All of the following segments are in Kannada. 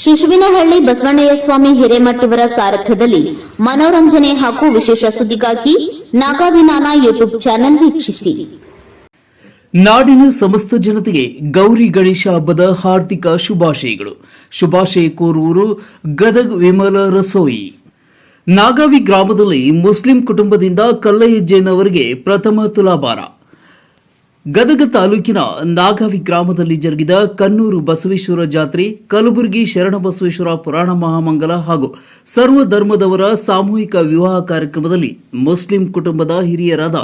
ಶಿಶುವಿನಹಳ್ಳಿ ಬಸವಣ್ಣಯ್ಯ ಸ್ವಾಮಿ ಹಿರೇಮಠವರ ಸಾರಥ್ಯದಲ್ಲಿ ಮನೋರಂಜನೆ ಹಾಗೂ ವಿಶೇಷ ಸುದ್ದಿಗಾಗಿ ನಾಗಾವಿನಾನ ಯೂಟ್ಯೂಬ್ ಚಾನೆಲ್ ವೀಕ್ಷಿಸಿ. ನಾಡಿನ ಸಮಸ್ತ ಜನತೆಗೆ ಗೌರಿ ಗಣೇಶ ಹಬ್ಬದ ಹಾರ್ದಿಕ ಶುಭಾಶಯಗಳು. ಶುಭಾಶಯ ಕೋರುವರು ಗದಗ್ ವಿಮಲ ರಸೋಯಿ. ನಾಗಾವಿ ಗ್ರಾಮದಲ್ಲಿ ಮುಸ್ಲಿಂ ಕುಟುಂಬದಿಂದ ಕಲ್ಲಯ್ಯಜ್ಜನವರಿಗೆ ಪ್ರಥಮ ತುಲಾಭಾರ. ಗದಗ ತಾಲೂಕಿನ ನಾಗಾವಿ ಗ್ರಾಮದಲ್ಲಿ ಜರುಗಿದ ಕನ್ನೂರು ಬಸವೇಶ್ವರ ಜಾತ್ರೆ, ಕಲಬುರಗಿ ಶರಣಬಸವೇಶ್ವರ ಪುರಾಣ ಮಹಾಮಂಗಲ ಹಾಗೂ ಸರ್ವ ಧರ್ಮದವರ ಸಾಮೂಹಿಕ ವಿವಾಹ ಕಾರ್ಯಕ್ರಮದಲ್ಲಿ ಮುಸ್ಲಿಂ ಕುಟುಂಬದ ಹಿರಿಯರಾದ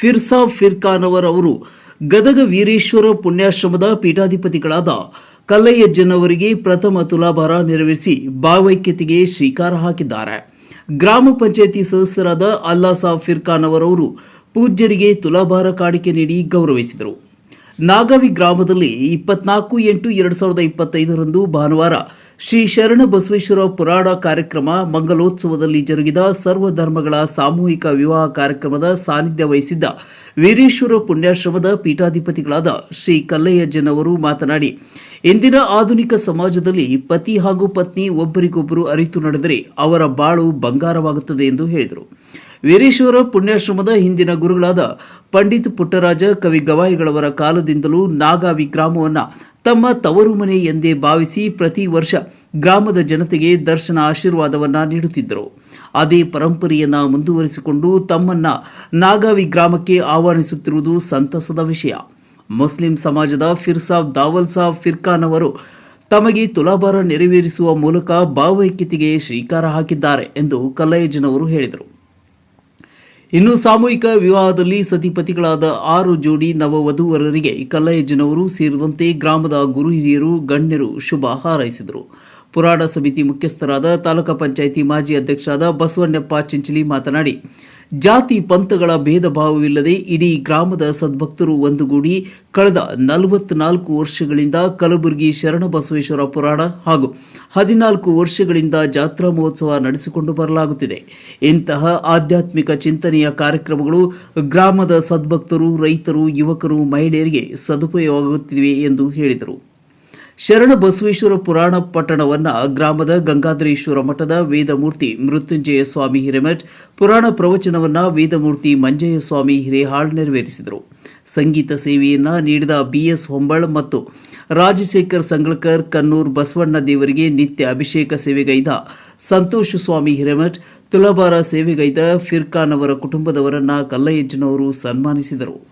ಫಿರ್ಸಾ ಫಿರ್ಖಾನವರ್ ಅವರು ಗದಗ ವೀರೇಶ್ವರ ಪುಣ್ಯಾಶ್ರಮದ ಪೀಠಾಧಿಪತಿಗಳಾದ ಕಲ್ಲಯ್ಯಜ್ಜನವರಿಗೆ ಪ್ರಥಮ ತುಲಾಭಾರ ನೆರವೇರಿಸಿ ಭಾವೈಕ್ಯತೆಗೆ ಶ್ರೀಕಾರ ಹಾಕಿದ್ದಾರೆ. ಗ್ರಾಮ ಪಂಚಾಯಿತಿ ಸದಸ್ಯರಾದ ಅಲ್ಲಾಸಾ ಫಿರ್ಖಾನ್ ಅವರವರು ಪೂಜ್ಯರಿಗೆ ತುಲಾಭಾರ ಕಾಣಿಕೆ ನೀಡಿ ಗೌರವಿಸಿದರು. ನಾಗವಿ ಗ್ರಾಮದಲ್ಲಿ ಇಪ್ಪತ್ನಾಲ್ಕು ಎಂಟು ಎರಡು ಸಾವಿರದ ಇಪ್ಪತ್ತೈದರಂದು ಭಾನುವಾರ ಶ್ರೀ ಶರಣ ಬಸವೇಶ್ವರ ಪುರಾಣ ಕಾರ್ಯಕ್ರಮ ಮಂಗಲೋತ್ಸವದಲ್ಲಿ ಜರುಗಿದ ಸರ್ವ ಧರ್ಮಗಳ ಸಾಮೂಹಿಕ ವಿವಾಹ ಕಾರ್ಯಕ್ರಮದ ಸಾನ್ನಿಧ್ಯ ವಹಿಸಿದ್ದ ವೀರೇಶ್ವರ ಪುಣ್ಯಾಶ್ರಮದ ಪೀಠಾಧಿಪತಿಗಳಾದ ಶ್ರೀ ಕಲ್ಲಯ್ಯಜ್ಜನವರು ಮಾತನಾಡಿ ಇಂದಿನ ಆಧುನಿಕ ಸಮಾಜದಲ್ಲಿ ಪತಿ ಹಾಗೂ ಪತ್ನಿ ಒಬ್ಬರಿಗೊಬ್ಬರು ಅರಿತು ನಡೆದರೆ ಅವರ ಬಾಳು ಬಂಗಾರವಾಗುತ್ತದೆ ಎಂದು ಹೇಳಿದರು. ವೀರೇಶ್ವರ ಪುಣ್ಯಾಶ್ರಮದ ಹಿಂದಿನ ಗುರುಗಳಾದ ಪಂಡಿತ್ ಪುಟ್ಟರಾಜ ಕವಿ ಗವಾಯಿಗಳವರ ಕಾಲದಿಂದಲೂ ನಾಗಾವಿ ಗ್ರಾಮವನ್ನು ತಮ್ಮ ತವರು ಮನೆ ಎಂದೇ ಭಾವಿಸಿ ಪ್ರತಿ ವರ್ಷ ಗ್ರಾಮದ ಜನತೆಗೆ ದರ್ಶನ ಆಶೀರ್ವಾದವನ್ನು ನೀಡುತ್ತಿದ್ದರು. ಅದೇ ಪರಂಪರೆಯನ್ನು ಮುಂದುವರಿಸಿಕೊಂಡು ತಮ್ಮನ್ನ ನಾಗಾವಿ ಗ್ರಾಮಕ್ಕೆ ಆಹ್ವಾನಿಸುತ್ತಿರುವುದು ಸಂತಸದ ವಿಷಯ. ಮುಸ್ಲಿಂ ಸಮಾಜದ ಫಿರ್ಸಾಬ್ ದಾವಲ್ ಸಾಬ್ ಫಿರ್ಖಾನ್ ಅವರು ತಮಗೆ ತುಲಾಭಾರ ನೆರವೇರಿಸುವ ಮೂಲಕ ಭಾವೈಕ್ಯತೆಗೆ ಶ್ರೀಕಾರ ಹಾಕಿದ್ದಾರೆ ಎಂದು ಕಲ್ಲಯ್ಯಜ್ಜನವರು ಹೇಳಿದರು. ಇನ್ನು ಸಾಮೂಹಿಕ ವಿವಾಹದಲ್ಲಿ ಸತಿಪತಿಗಳಾದ ಆರು ಜೋಡಿ ನವವಧೂವರರಿಗೆ ಕಲ್ಲಯ್ಯಜನವರು ಸೇರಿದಂತೆ ಗ್ರಾಮದ ಗುರು ಹಿರಿಯರು, ಗಣ್ಯರು ಶುಭ ಹಾರೈಸಿದರು. ಪುರಾಣ ಸಮಿತಿ ಮುಖ್ಯಸ್ಥರಾದ ತಾಲೂಕಾ ಪಂಚಾಯಿತಿ ಮಾಜಿ ಅಧ್ಯಕ್ಷರಾದ ಬಸವಣ್ಣಪ್ಪ ಚಿಂಚಲಿ ಮಾತನಾಡಿ, ಜಾತಿ ಪಂಥಗಳ ಭೇದ ಭಾವವಿಲ್ಲದೆ ಇಡೀ ಗ್ರಾಮದ ಸದ್ಭಕ್ತರು ಒಂದುಗೂಡಿ ಕಳೆದ ನಲವತ್ನಾಲ್ಕು ವರ್ಷಗಳಿಂದ ಕಲಬುರಗಿ ಶರಣಬಸವೇಶ್ವರ ಪುರಾಣ ಹಾಗೂ ಹದಿನಾಲ್ಕು ವರ್ಷಗಳಿಂದ ಜಾತ್ರಾ ಮಹೋತ್ಸವ ನಡೆಸಿಕೊಂಡು ಬರಲಾಗುತ್ತಿದೆ. ಇಂತಹ ಆಧ್ಯಾತ್ಮಿಕ ಚಿಂತನೆಯ ಕಾರ್ಯಕ್ರಮಗಳು ಗ್ರಾಮದ ಸದ್ಭಕ್ತರು, ರೈತರು, ಯುವಕರು, ಮಹಿಳೆಯರಿಗೆ ಸದುಪಯೋಗವಾಗುತ್ತಿವೆ ಎಂದು ಹೇಳಿದರು. ಶರಣ ಬಸವೇಶ್ವರ ಪುರಾಣ ಪಟ್ಟಣವನ್ನ ಗ್ರಾಮದ ಗಂಗಾಧರೇಶ್ವರ ಮಠದ ವೇದಮೂರ್ತಿ ಮೃತ್ಯುಂಜಯ ಸ್ವಾಮಿ ಹಿರೇಮಠ್ ಪುರಾಣ ಪ್ರವಚನವನ್ನ ವೇದಮೂರ್ತಿ ಮಂಜಯ್ಯ ಸ್ವಾಮಿ ಹಿರೇಹಾಳ್ ನೆರವೇರಿಸಿದರು. ಸಂಗೀತ ಸೇವೆಯನ್ನ ನೀಡಿದ ಬಿಎಸ್ ಹೊಂಬಳ್ ಮತ್ತು ರಾಜಶೇಖರ್ ಸಂಗಳಕರ್ ಕನ್ನೂರ್ ಬಸವಣ್ಣ ದೇವರಿಗೆ ನಿತ್ಯ ಅಭಿಷೇಕ ಸೇವೆಗೈದ ಸಂತೋಷ ಸ್ವಾಮಿ ಹಿರೇಮಠ್, ತುಳಬಾರ ಸೇವೆಗೈದ ಫಿರ್ಖಾನ್ ಅವರ ಕುಟುಂಬದವರನ್ನ ಕಲ್ಲಯ್ಯಜ್ಜನವರು ಸನ್ಮಾನಿಸಿದರು.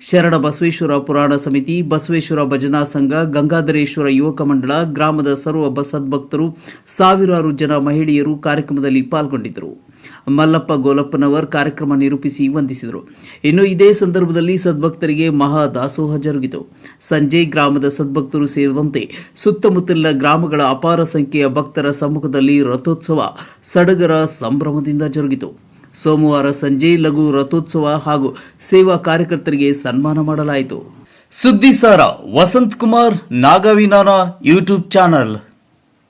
ಶರಣ ಬಸವೇಶ್ವರ ಪುರಾಣ ಸಮಿತಿ, ಬಸವೇಶ್ವರ ಭಜನಾ ಸಂಘ, ಗಂಗಾಧರೇಶ್ವರ ಯುವಕ ಮಂಡಳ, ಗ್ರಾಮದ ಸರ್ವ ಸದ್ಭಕ್ತರು, ಸಾವಿರಾರು ಜನ ಮಹಿಳೆಯರು ಕಾರ್ಯಕ್ರಮದಲ್ಲಿ ಪಾಲ್ಗೊಂಡಿದ್ದರು. ಮಲ್ಲಪ್ಪ ಗೋಲಪ್ಪನವರ್ ಕಾರ್ಯಕ್ರಮ ನಿರೂಪಿಸಿ ವಂದಿಸಿದರು. ಇನ್ನು ಇದೇ ಸಂದರ್ಭದಲ್ಲಿ ಸದ್ಭಕ್ತರಿಗೆ ಮಹಾ ದಾಸೋಹ ಜರುಗಿತು. ಸಂಜೆ ಗ್ರಾಮದ ಸದ್ಭಕ್ತರು ಸೇರಿದಂತೆ ಸುತ್ತಮುತ್ತಲಿನ ಗ್ರಾಮಗಳ ಅಪಾರ ಸಂಖ್ಯೆಯ ಭಕ್ತರ ಸಮ್ಮುಖದಲ್ಲಿ ರಥೋತ್ಸವ ಸಡಗರ ಸಂಭ್ರಮದಿಂದ ಜರುಗಿತು. ಸೋಮವಾರ ಸಂಜೆ ಲಘು ರಥೋತ್ಸವ ಹಾಗೂ ಸೇವಾ ಕಾರ್ಯಕರ್ತರಿಗೆ ಸನ್ಮಾನ ಮಾಡಲಾಯಿತು. ಸುದ್ದಿ ಸಾರ ವಸಂತ್ ಕುಮಾರ್ ನಾಗವಿನಾನ ಯೂಟ್ಯೂಬ್ ಚಾನಲ್.